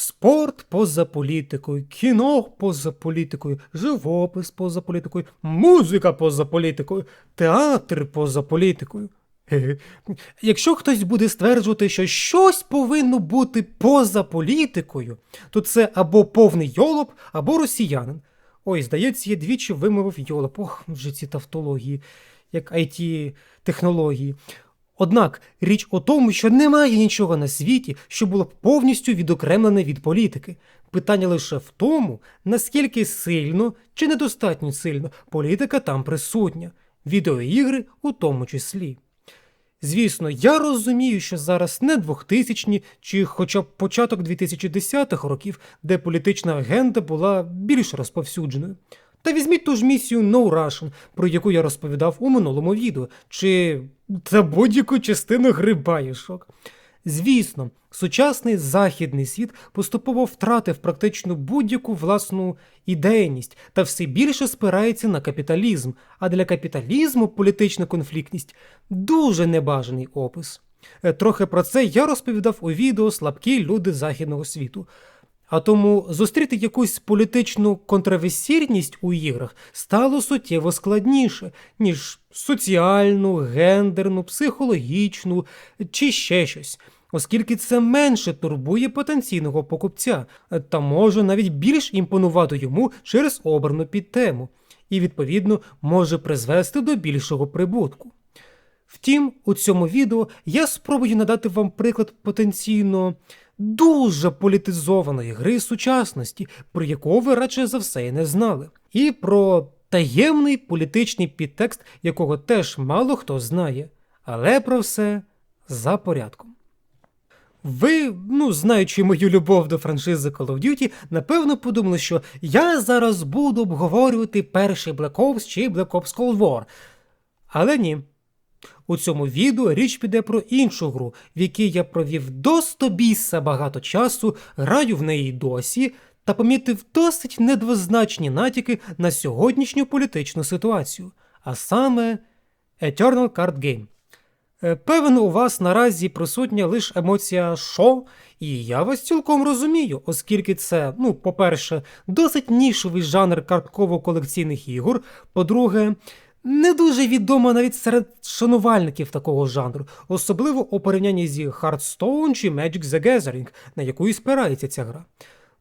Спорт поза політикою, кіно поза політикою, живопис поза політикою, музика поза політикою, театр поза політикою. Якщо хтось буде стверджувати, що щось повинно бути поза політикою, то це або повний йолоп, або росіянин. Ой, здається, я двічі вимовив йолоп. Ох, вже ці тавтології, як it технології. Однак річ у тому, що немає нічого на світі, що було б повністю відокремлене від політики. Питання лише в тому, наскільки сильно чи недостатньо сильно політика там присутня, відеоігри у тому числі. Звісно, я розумію, що зараз не 2000-ні чи хоча б початок 2010-х років, де політична агенда була більш розповсюдженою. Та візьміть ту ж місію No Russian, про яку я розповідав у минулому відео, чи та будь-яку частину гри Bioshock. Звісно, сучасний західний світ поступово втратив практично будь-яку власну ідейність та все більше спирається на капіталізм, а для капіталізму політична конфліктність дуже небажаний опис. Е, Трохи про це я розповідав у відео Слабкі люди західного світу. А тому зустріти якусь політичну контроверсійність у іграх стало суттєво складніше, ніж соціальну, гендерну, психологічну чи ще щось, оскільки це менше турбує потенційного покупця та може навіть більш імпонувати йому через обрану підтему, і, відповідно, може призвести до більшого прибутку. Втім, у цьому відео я спробую надати вам приклад потенційно дуже політизованої гри сучасності, про яку ви радше за все і не знали, і про таємний політичний підтекст, якого теж мало хто знає, але про все за порядком. Ви, ну, знаючи мою любов до франшизи Call of Duty, напевно подумали, що я зараз буду обговорювати перший Black Ops чи Black Ops Cold War. Але ні. У цьому відео річ піде про іншу гру, в якій я провів до стобіса багато часу, граю в неї досі та помітив досить недвозначні натяки на сьогоднішню політичну ситуацію, а саме Eternal Card Game. Е, Певен, у вас наразі присутня лише емоція шо, і я вас цілком розумію, оскільки це, ну, по-перше, досить нішовий жанр картково-колекційних ігор, по-друге, не дуже відома навіть серед шанувальників такого жанру, особливо у порівнянні зі Hearthstone чи Magic the Gathering, на яку і спирається ця гра.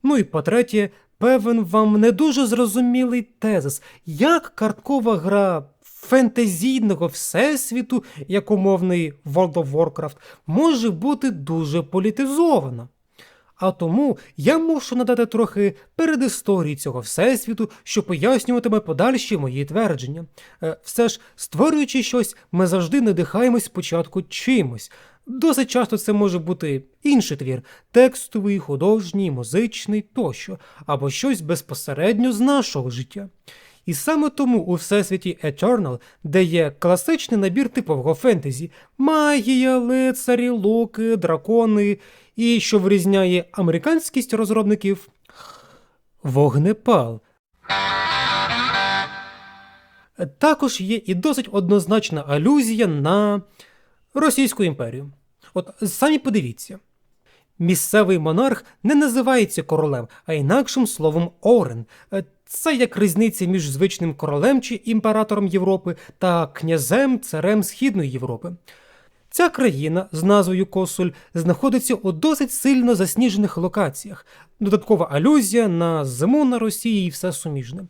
Ну і по-третє, певен вам не дуже зрозумілий тезис, як карткова гра фентезійного всесвіту, як умовний World of Warcraft, може бути дуже політизована. А тому я мушу надати трохи передісторії цього всесвіту, що пояснюватиме подальші мої твердження. Е, Все ж, створюючи щось, ми завжди надихаємось спочатку чимось. Досить часто це може бути інший твір текстовий, художній, музичний тощо, або щось безпосередньо з нашого життя. І саме тому у всесвіті Eternal, де є класичний набір типового фентезі, магія, лицарі, луки, дракони, і що вирізняє американськість розробників вогнепал. Також є і досить однозначна алюзія на Російську імперію. От самі подивіться. Місцевий монарх не називається королем, а інакшим словом Орен. Це як різниця між звичним королем чи імператором Європи та князем царем Східної Європи. Ця країна з назвою Косуль знаходиться у досить сильно засніжених локаціях, додаткова алюзія на зиму на Росії і все суміжне.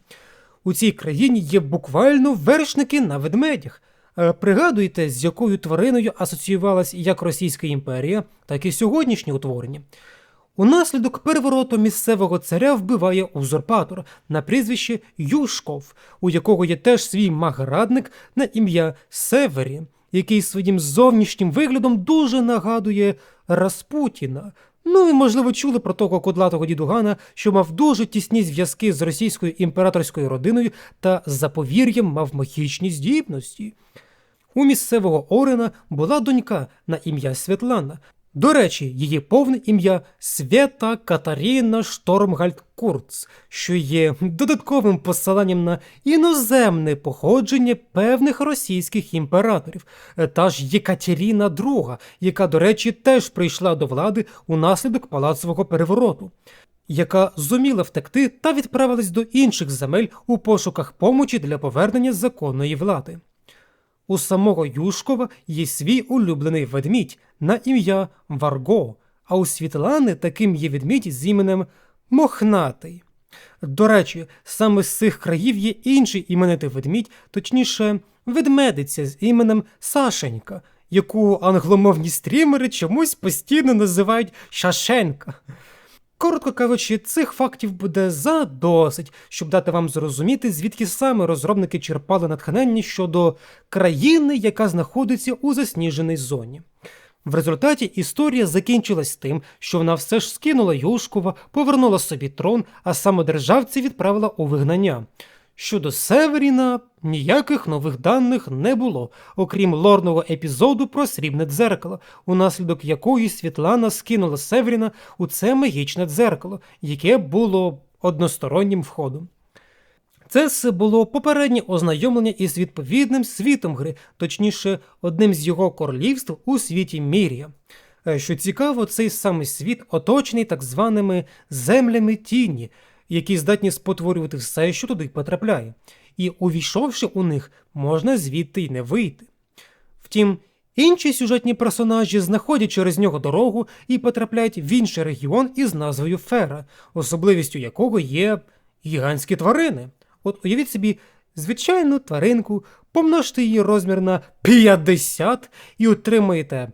У цій країні є буквально вершники на ведмедях. Е, Пригадуєте, з якою твариною асоціювалась як Російська імперія, так і сьогоднішнє утворення. Унаслідок перевороту місцевого царя вбиває узурпатор на прізвище Юшков, у якого є теж свій маградник на ім'я Севері, який своїм зовнішнім виглядом дуже нагадує Распутіна. Ну, ви, можливо, чули про того кудлатого дідугана, що мав дуже тісні зв'язки з російською імператорською родиною та заповір'ям мав магічні здібності. У місцевого Орена була донька на ім'я Світлана. До речі, її повне ім'я Свята Катаріна Штормгальд Курц, що є додатковим посиланням на іноземне походження певних російських імператорів, та ж Єкатеріна II, яка, до речі, теж прийшла до влади унаслідок палацового перевороту. Яка зуміла втекти та відправилась до інших земель у пошуках помочі для повернення законної влади. У самого Юшкова є свій улюблений ведмідь на ім'я Варго, а у Світлани таким є ведмідь з іменем Мохнатий. До речі, саме з цих країв є інший іменитий ведмідь, точніше, ведмедиця з іменем Сашенька, яку англомовні стрімери чомусь постійно називають Шашенка. Коротко кажучи, цих фактів буде задосить, щоб дати вам зрозуміти, звідки саме розробники черпали натхнення щодо країни, яка знаходиться у засніженій зоні. В результаті історія закінчилась тим, що вона все ж скинула Юшкова, повернула собі трон, а самодержавці відправила у вигнання. Щодо Северіна, ніяких нових даних не було, окрім лорного епізоду про срібне дзеркало, унаслідок якої Світлана скинула Северіна у це магічне дзеркало, яке було одностороннім входом. Це було попереднє ознайомлення із відповідним світом гри, точніше, одним з його королівств у світі Мірія. Е, Що цікаво, цей самий світ оточений так званими землями тіні, які здатні спотворювати все, що туди потрапляє, і увійшовши у них, можна звідти й не вийти. Втім, інші сюжетні персонажі знаходять через нього дорогу і потрапляють в інший регіон із назвою Фера, особливістю якого є гігантські тварини. От уявіть собі звичайну тваринку, помножте її розмір на 50 і отримаєте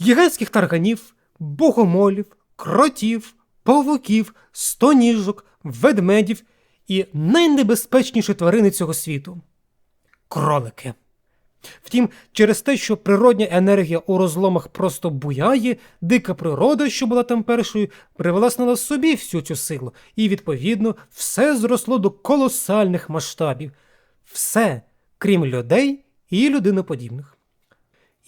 гігантських тарганів, богомолів, кротів, павуків, стоніжок, ведмедів і найнебезпечніші тварини цього світу кролики. Втім, через те, що природня енергія у розломах просто буяє, дика природа, що була там першою, привласнила собі всю цю силу, і, відповідно, все зросло до колосальних масштабів. Все, крім людей і людиноподібних.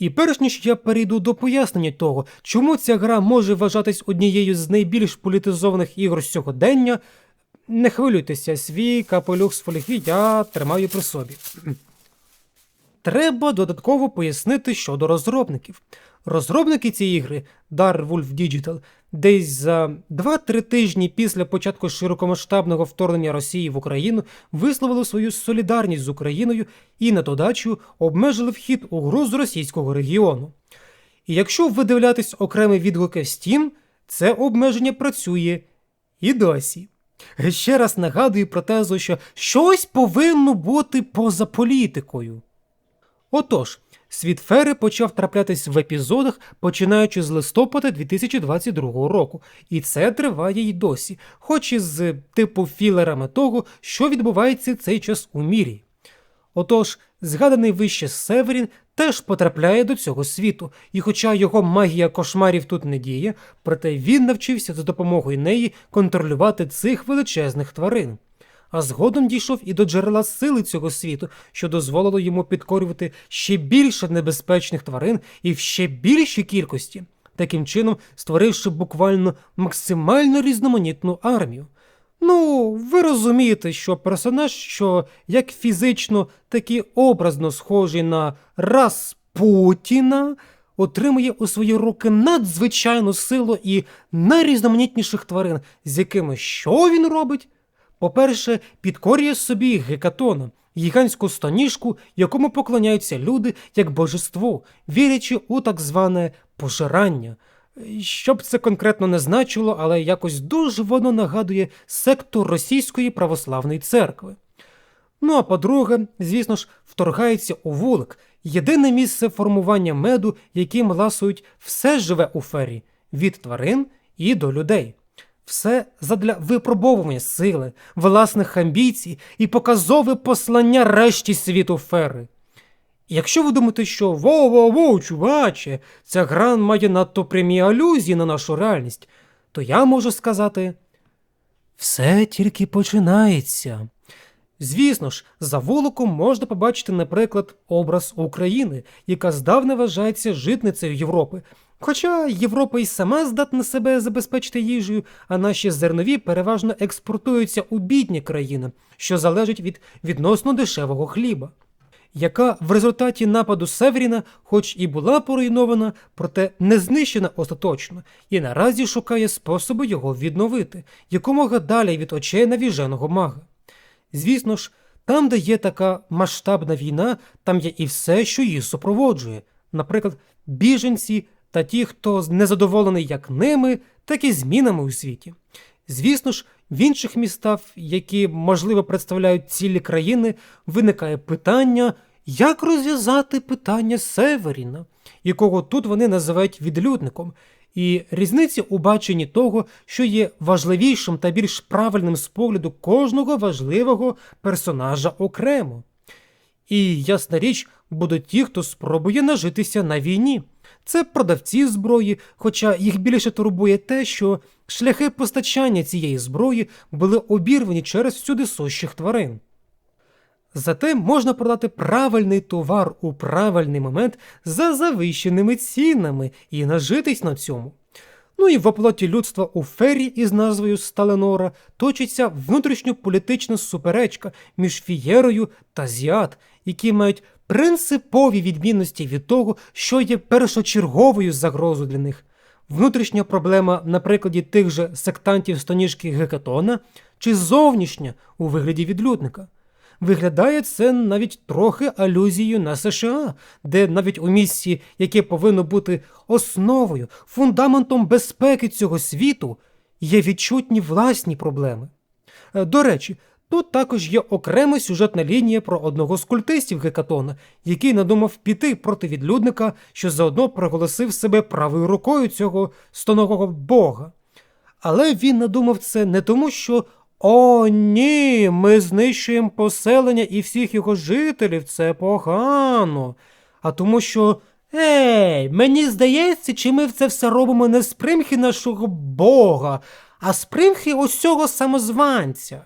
І перш ніж я перейду до пояснення того, чому ця гра може вважатись однією з найбільш політизованих ігор сьогодення, не хвилюйтеся, свій капелюх з фольги я тримаю при собі. Треба додатково пояснити щодо розробників. Розробники цієї ігри Darwolf Digital десь за 2-3 тижні після початку широкомасштабного вторгнення Росії в Україну висловили свою солідарність з Україною і на додачу обмежили вхід у гру з російського регіону. І якщо видивлятись окремі відгуки Steam, це обмеження працює і досі. Ще раз нагадую про тезу, що щось повинно бути поза політикою. Отож, світ Фери почав траплятись в епізодах, починаючи з листопада 2022 року, і це триває й досі, хоч і з типу філерами того, що відбувається цей час у мірі. Отож, згаданий вище Северін теж потрапляє до цього світу, і хоча його магія кошмарів тут не діє, проте він навчився за допомогою неї контролювати цих величезних тварин а згодом дійшов і до джерела сили цього світу, що дозволило йому підкорювати ще більше небезпечних тварин і в ще більшій кількості, таким чином створивши буквально максимально різноманітну армію. Ну, ви розумієте, що персонаж, що як фізично, так і образно схожий на Распутіна, отримує у свої руки надзвичайну силу і найрізноманітніших тварин, з якими що він робить? По-перше, підкорює собі гекатона, гігантську стоніжку, якому поклоняються люди як божество, вірячи у так зване пожирання. Що б це конкретно не значило, але якось дуже воно нагадує секту Російської православної церкви. Ну а по-друге, звісно ж, вторгається у вулик, єдине місце формування меду, яким ласують все живе у фері від тварин і до людей. Все задля випробовування сили, власних амбіцій і показове послання решті світу фери. Якщо ви думаєте, що воу-воу-воу, чуваче, ця гра має надто прямі алюзії на нашу реальність, то я можу сказати все тільки починається. Звісно ж, за волоком можна побачити, наприклад, образ України, яка здавна вважається житницею Європи, Хоча Європа і сама здатна себе забезпечити їжею, а наші зернові переважно експортуються у бідні країни, що залежить від відносно дешевого хліба, яка в результаті нападу Северіна, хоч і була поруйнована, проте не знищена остаточно, і наразі шукає способи його відновити, якомога далі від очей навіженого мага. Звісно ж, там, де є така масштабна війна, там є і все, що її супроводжує, наприклад, біженці та ті, хто незадоволений як ними, так і змінами у світі. Звісно ж, в інших містах, які, можливо, представляють цілі країни, виникає питання, як розв'язати питання Северіна, якого тут вони називають відлюдником, і різниці у баченні того, що є важливішим та більш правильним з погляду кожного важливого персонажа окремо. І, ясна річ, будуть ті, хто спробує нажитися на війні. Це продавці зброї, хоча їх більше турбує те, що шляхи постачання цієї зброї були обірвані через всюди сущих тварин. Зате можна продати правильний товар у правильний момент за завищеними цінами і нажитись на цьому. Ну і в оплоті людства у фері із назвою Сталенора точиться внутрішньополітична суперечка між Фієрою та Зіат, які мають принципові відмінності від того, що є першочерговою загрозою для них. Внутрішня проблема на прикладі тих же сектантів стоніжки Гекатона, чи зовнішня у вигляді відлюдника. Виглядає це навіть трохи алюзією на США, де навіть у місці, яке повинно бути основою, фундаментом безпеки цього світу, є відчутні власні проблеми. Е, До речі, тут також є окрема сюжетна лінія про одного з культистів Гекатона, який надумав піти проти відлюдника, що заодно проголосив себе правою рукою цього стонового бога. Але він надумав це не тому, що о, ні, ми знищуємо поселення і всіх його жителів, це погано. А тому що, ей, мені здається, чи ми це все робимо не з примхи нашого Бога, а з примхи ось цього самозванця.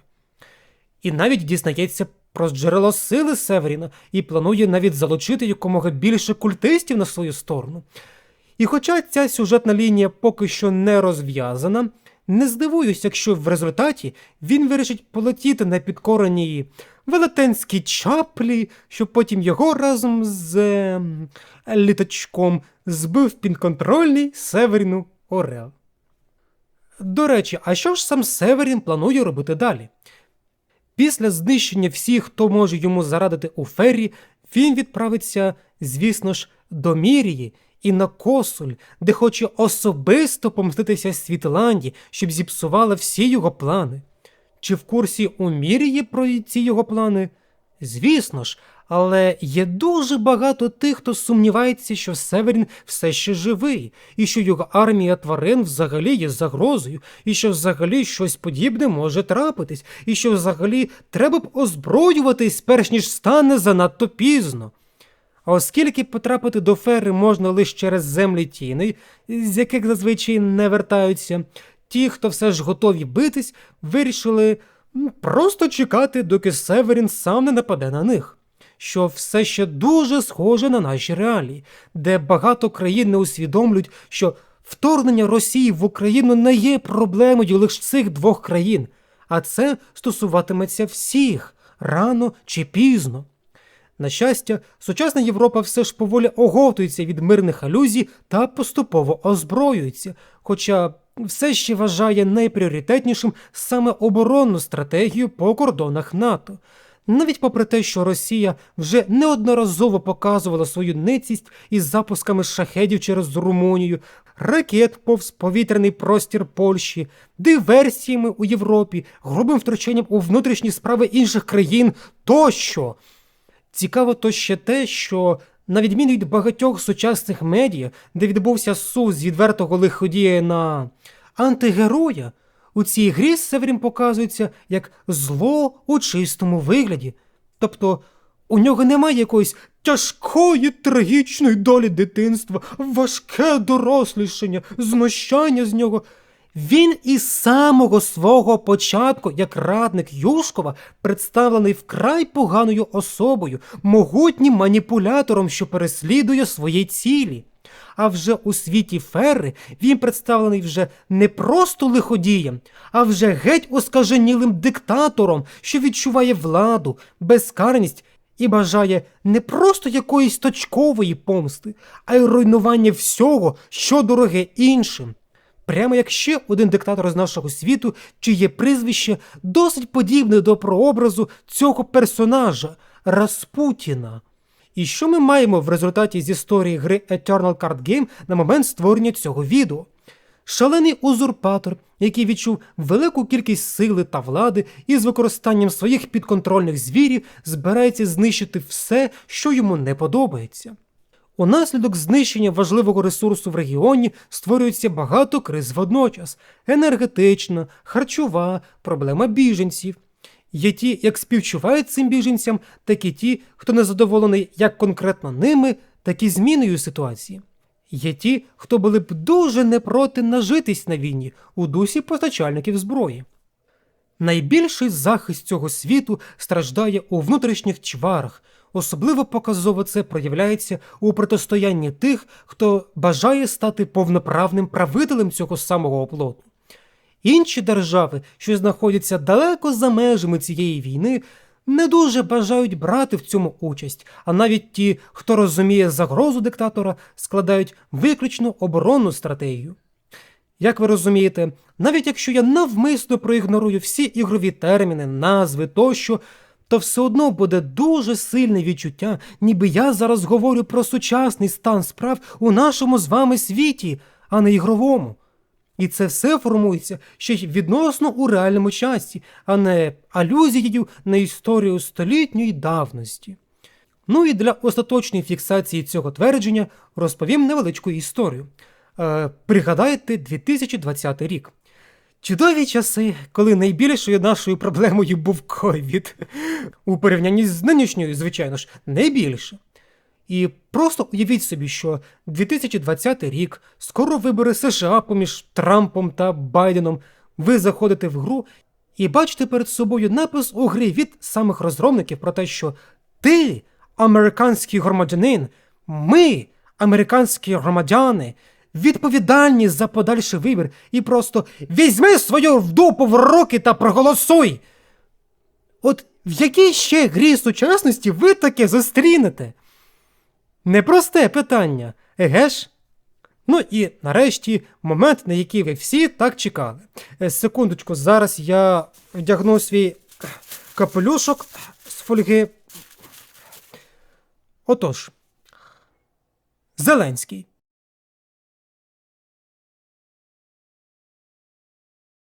І навіть дізнається про джерело сили Северіна і планує навіть залучити якомога більше культистів на свою сторону. І хоча ця сюжетна лінія поки що не розв'язана, не здивуюсь, якщо в результаті він вирішить полетіти на підкореній велетенській чаплі, щоб потім його разом з е, літачком збив підконтрольний Северіну Орел. До речі, а що ж сам Северін планує робити далі? Після знищення всіх, хто може йому зарадити у фері, він відправиться, звісно ж, до Мірії і на Косуль, де хоче особисто помститися Світланді, щоб зіпсувала всі його плани. Чи в курсі у Мірії про ці його плани? Звісно ж, але є дуже багато тих, хто сумнівається, що Северін все ще живий, і що його армія тварин взагалі є загрозою, і що взагалі щось подібне може трапитись, і що взагалі треба б озброюватись, перш ніж стане занадто пізно. Оскільки потрапити до фери можна лише через землі тіней, з яких зазвичай не вертаються, ті, хто все ж готові битись, вирішили просто чекати, доки Северін сам не нападе на них. Що все ще дуже схоже на наші реалії, де багато країн не усвідомлюють, що вторгнення Росії в Україну не є проблемою лише цих двох країн, а це стосуватиметься всіх рано чи пізно. На щастя, сучасна Європа все ж поволі оговтується від мирних алюзій та поступово озброюється, хоча все ще вважає найпріоритетнішим саме оборонну стратегію по кордонах НАТО. Навіть попри те, що Росія вже неодноразово показувала свою ницість із запусками шахедів через Румунію, ракет повз повітряний простір Польщі, диверсіями у Європі, грубим втручанням у внутрішні справи інших країн тощо. Цікаво то ще те, що на відміну від багатьох сучасних медіа, де відбувся суд з відвертого лиходія на антигероя, у цій грі Северін показується як зло у чистому вигляді. Тобто у нього немає якоїсь тяжкої трагічної долі дитинства, важке дорослішання, знущання з нього. Він із самого свого початку, як радник Юшкова, представлений вкрай поганою особою, могутнім маніпулятором, що переслідує свої цілі. А вже у світі Ферри він представлений вже не просто лиходієм, а вже геть оскаженілим диктатором, що відчуває владу, безкарність і бажає не просто якоїсь точкової помсти, а й руйнування всього, що дороге іншим. Прямо як ще один диктатор з нашого світу, чиє прізвище досить подібне до прообразу цього персонажа Распутіна. І що ми маємо в результаті з історії гри Eternal Card Game на момент створення цього відео? Шалений узурпатор, який відчув велику кількість сили та влади і з використанням своїх підконтрольних звірів збирається знищити все, що йому не подобається. Унаслідок знищення важливого ресурсу в регіоні створюється багато криз водночас: енергетична, харчова, проблема біженців. Є ті, як співчувають цим біженцям, так і ті, хто не задоволений як конкретно ними, так і зміною ситуації. Є ті, хто були б дуже не проти нажитись на війні у дусі постачальників зброї. Найбільший захист цього світу страждає у внутрішніх чварах. Особливо показово це проявляється у протистоянні тих, хто бажає стати повноправним правителем цього самого оплоту. Інші держави, що знаходяться далеко за межами цієї війни, не дуже бажають брати в цьому участь, а навіть ті, хто розуміє загрозу диктатора, складають виключно оборонну стратегію. Як ви розумієте, навіть якщо я навмисно проігнорую всі ігрові терміни, назви тощо, то все одно буде дуже сильне відчуття, ніби я зараз говорю про сучасний стан справ у нашому з вами світі, а не ігровому. І це все формується ще й відносно у реальному часі, а не алюзією на історію столітньої давності. Ну і для остаточної фіксації цього твердження розповім невеличку історію. Е, пригадайте 2020 рік. Чудові часи, коли найбільшою нашою проблемою був ковід. У порівнянні з нинішньою, звичайно ж, найбільше. І просто уявіть собі, що 2020 рік, скоро вибори США поміж Трампом та Байденом. Ви заходите в гру і бачите перед собою напис у грі від самих розробників про те, що ти, американський громадянин, ми, американські громадяни, відповідальні за подальший вибір, і просто візьми свою вдупу в руки та проголосуй. От в якій ще грі сучасності ви таке зустрінете? Непросте питання, еге ж? Ну і нарешті момент, на який ви всі так чекали. Е, Секундочку, зараз я вдягну свій капелюшок з фольги. Отож, Зеленський.